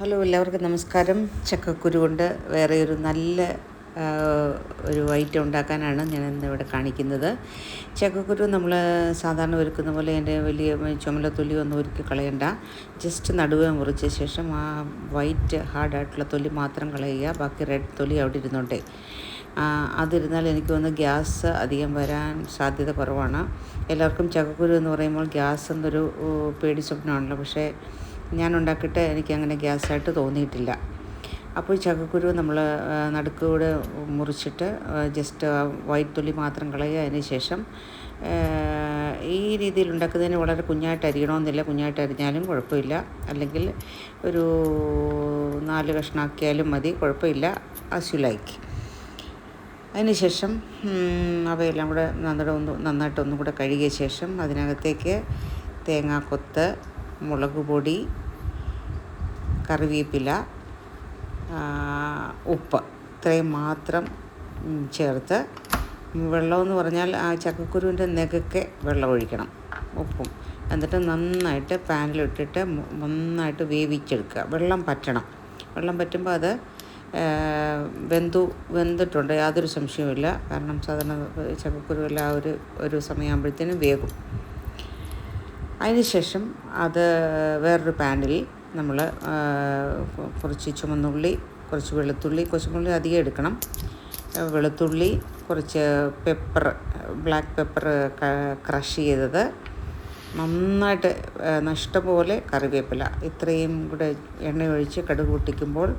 Hello എല്ലാവർക്കും നമസ്കാരം. ചക്കക്കുരു കൊണ്ട് വേറെ ഒരു നല്ല ഒരു ഐറ്റം ഉണ്ടാക്കാനാണ് ഞാൻ ഇന്ന് ഇവിടെ കാണിക്കുന്നത്. ചക്കക്കുരു നമ്മൾ സാധാരണ ഒരുക്കുന്ന പോലെ എന്റെ വലിയ ചുമലത്തൊലി ഒന്നും ഒരുക്കി കളയണ്ട. ജസ്റ്റ് നടുവേ മുറിച്ച ശേഷം ആ വൈറ്റ് ഹാർഡായിട്ടുള്ള തൊലി മാത്രം കളയുക. ബാക്കി റെഡ് തൊലി അവിടെ ഇരുന്നോട്ടെ. അതിരുന്നാൽ എനിക്ക് വന്ന് ഗ്യാസ് അധികം വരാൻ സാധ്യത കുറവാണ്. എല്ലാവർക്കും ചക്കക്കുരു എന്ന് പറയുമ്പോൾ ഗ്യാസ് എന്നൊരു പേടി സ്വപ്നമാണല്ലോ. പക്ഷേ ഞാൻ ഉണ്ടാക്കിയിട്ട് എനിക്ക് അങ്ങനെ ഗ്യാസായിട്ട് തോന്നിയിട്ടില്ല. അപ്പോൾ ഈ ചക്കക്കുരു നമ്മൾ നടുക്കൂടെ മുറിച്ചിട്ട് ജസ്റ്റ് തൊലി മാത്രം കളയുക അതിന് ശേഷം ഈ രീതിയിൽ ഉണ്ടാക്കുന്നതിന് വളരെ കുഞ്ഞായിട്ട് അരിയണമെന്നില്ല. കുഞ്ഞായിട്ട് അരിഞ്ഞാലും കുഴപ്പമില്ല. അല്ലെങ്കിൽ ഒരു നാല് കഷ്ണാക്കിയാലും മതി. കുഴപ്പമില്ല. ആസ് യു ലൈക്ക് അതിനുശേഷം അവയെല്ലാം കൂടെ നന്നായിട്ട് ഒന്ന് നന്നായിട്ട് ഒന്നും കൂടെ കഴുകിയ ശേഷം അതിനകത്തേക്ക് തേങ്ങാക്കൊത്ത് മുളക് പൊടി കറിവേപ്പില ഉപ്പ്. ഇത്രയും മാത്രം ചേർത്ത് വെള്ളമെന്ന് പറഞ്ഞാൽ ആ ചക്കക്കുരുവിന്റെ നെകക്കെ വെള്ളം ഒഴിക്കണം ഉപ്പും. എന്നിട്ട് നന്നായിട്ട് പാനിലിട്ടിട്ട് നന്നായിട്ട് വേവിച്ചെടുക്കുക. വെള്ളം പറ്റണം. വെള്ളം പറ്റുമ്പോൾ അത് വെന്തു വെന്തിട്ടുണ്ട്. യാതൊരു സംശയവുമില്ല. കാരണം സാധാരണ ചക്കക്കുരുവെല്ലാം ഒരു ഒരു സമയമാകുമ്പോഴത്തേനും വേകും. അതിനുശേഷം അത് വേറൊരു പാനിൽ നമ്മൾ കുറച്ച് ചുമന്നുള്ളി കുറച്ച് വെളുത്തുള്ളി കുറച്ചുള്ളി അധികം എടുക്കണം. വെളുത്തുള്ളി കുറച്ച് പെപ്പർ ബ്ലാക്ക് പെപ്പർ ക്രഷ് ചെയ്തത്. നന്നായിട്ട് നഷ്ടപോലെ കറിവേപ്പില ഇത്രയും കൂടെ എണ്ണ ഒഴിച്ച് കടുക് പൊട്ടിക്കുമ്പോൾ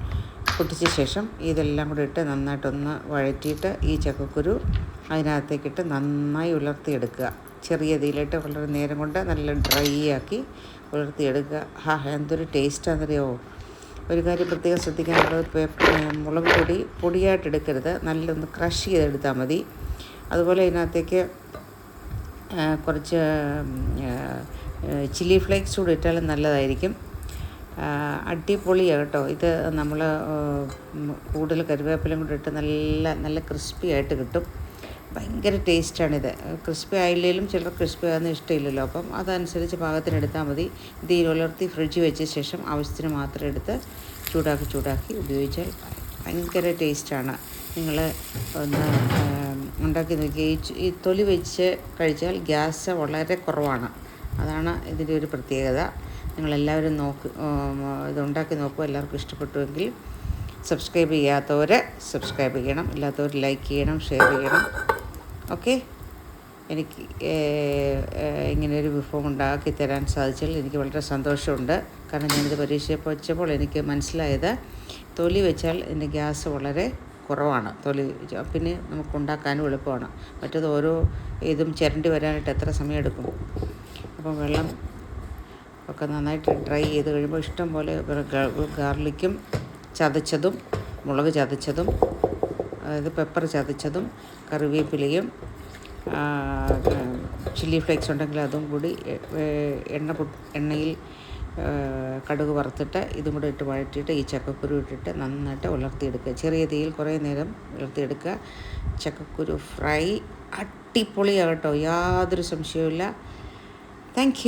പൊട്ടിച്ച ശേഷം ഇതെല്ലാം കൂടെ ഇട്ട് നന്നായിട്ടൊന്ന് വഴറ്റിയിട്ട് ഈ ചക്കക്കുരു അതിനകത്തേക്കിട്ട് നന്നായി ഉലർത്തിയെടുക്കുക. ചെറിയ തീയിലിട്ട് വളരെ നേരം കൊണ്ട് നല്ല ഡ്രൈ ആക്കി ഉലർത്തിയെടുക്കുക ഹാ എന്തൊരു ടേസ്റ്റാണെന്നറിയാമോ ഒരു കാര്യം പ്രത്യേകം ശ്രദ്ധിക്കാനുള്ളത് മുളക് പൊടി പൊടിയായിട്ട് എടുക്കരുത്. നല്ലൊന്ന് ക്രഷ് ചെയ്തെടുത്താൽ മതി. അതുപോലെ ഇതിനകത്തേക്ക് കുറച്ച് ചില്ലി ഫ്ലേക്സ് കൂടി ഇട്ടാലും നല്ലതായിരിക്കും. അടിപൊളിയാണ് കേട്ടോ. ഇത് നമ്മൾ കൂടുതൽ കരുവേപ്പിലും കൂടി ഇട്ട് നല്ല നല്ല ക്രിസ്പി ആയിട്ട് കിട്ടും. ഭയങ്കര ടേസ്റ്റാണിത്. ക്രിസ്പി ആയില്ലെങ്കിലും ചിലർ ക്രിസ്പി ആകുന്ന ഇഷ്ടമില്ലല്ലോ. അപ്പം അതനുസരിച്ച് പാകത്തിനെടുത്താൽ മതി. ഇത് ഉലർത്തി ഫ്രിഡ്ജ് വെച്ച ശേഷം ആവശ്യത്തിന് മാത്രം എടുത്ത് ചൂടാക്കി ചൂടാക്കി ഉപയോഗിച്ചാൽ ഭയങ്കര ടേസ്റ്റാണ്. നിങ്ങൾ ഒന്ന് ഉണ്ടാക്കി നോക്കി ഈ തൊലി വെച്ച് കഴിച്ചാൽ ഗ്യാസ് വളരെ കുറവാണ്. അതാണ് ഇതിന്റെ ഒരു പ്രത്യേകത. നിങ്ങളെല്ലാവരും നോക്ക് ഇത് ഉണ്ടാക്കി നോക്കൂ. എല്ലാവർക്കും ഇഷ്ടപ്പെട്ടുവെങ്കിൽ സബ്സ്ക്രൈബ് ചെയ്യാത്തവർ സബ്സ്ക്രൈബ് ചെയ്യണം. ഇല്ലാത്തവർ ലൈക്ക് ചെയ്യണം ഷെയർ ചെയ്യണം. ഓക്കെ? എനിക്ക് ഏഹ്, ഏഹ്, ഇങ്ങനെ ഒരു വിഭവം ഉണ്ടാക്കി തരാൻ സാധിച്ചതിൽ എനിക്ക് വളരെ സന്തോഷമുണ്ട്. കാരണം ഞാനിത് പരീക്ഷിച്ചപ്പോൾ എനിക്ക് മനസ്സിലായത് തൊലി വെച്ചാൽ എന്റെ ഗ്യാസ് വളരെ കുറവാണ്. തൊലി പിന്നെ നമുക്ക് ഉണ്ടാക്കാനും എളുപ്പമാണ്. മറ്റത് ഓരോ ഇതും ചിരണ്ടി വരാനായിട്ട് എത്ര സമയം എടുക്കും അപ്പം വെള്ളം ഒക്കെ നന്നായിട്ട് ഡ്രൈ ചെയ്ത് കഴിയുമ്പോൾ ഇഷ്ടം പോലെ ഗാർലിക്കും ചതച്ചതും മുളക് ചതച്ചതും അതായത് പെപ്പർ ചതച്ചതും കറിവേപ്പിലയും ചില്ലി ഫ്ലേക്സ് ഉണ്ടെങ്കിൽ അതും കൂടി എണ്ണ എണ്ണയിൽ കടുക് വറുത്തിട്ട് ഇതും കൂടെ ഇട്ട് വഴറ്റിയിട്ട് ഈ ചക്കക്കുരു ഇട്ടിട്ട് നന്നായിട്ട് ഉലർത്തിയെടുക്കുക. ചെറിയ തീയിൽ കുറേ നേരം ഉലർത്തിയെടുക്കുക. ചക്കക്കുരു ഫ്രൈ അടിപൊളിയാകട്ടോ യാതൊരു സംശയവുമില്ല. താങ്ക്